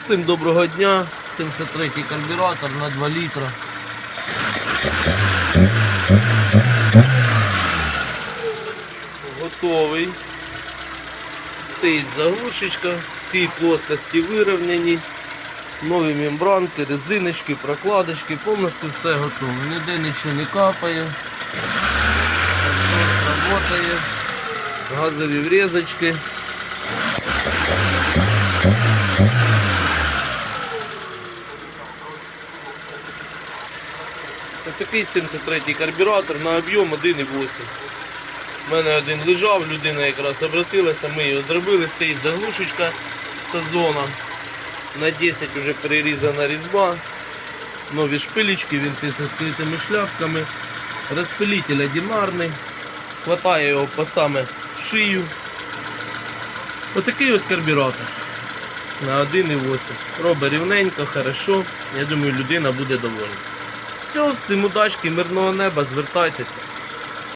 Всім доброго дня. 73-й карбюратор на 2 літра. Готовий. Стоїть заглушечка, всі плоскості вирівняні. Нові мембранки, резиночки, прокладочки, повністю все готове. Ніде нічого не капає. Працює. Газові врізочки. Такий 73-й карбюратор на об'єм 1,8. У мене один лежав, людина якраз обратилася, ми його зробили, стоїть заглушечка сезона. На 10 вже перерізана різьба. Нові шпилечки, вінти зі скритими шляпками. Розпилитель одинарний. Хватає його по саме шию. Отакий от карбюратор. На 1,8. Робить рівненько, хорошо. Я думаю, людина буде довольна. Все, всім удачки, мирного неба, звертайтеся.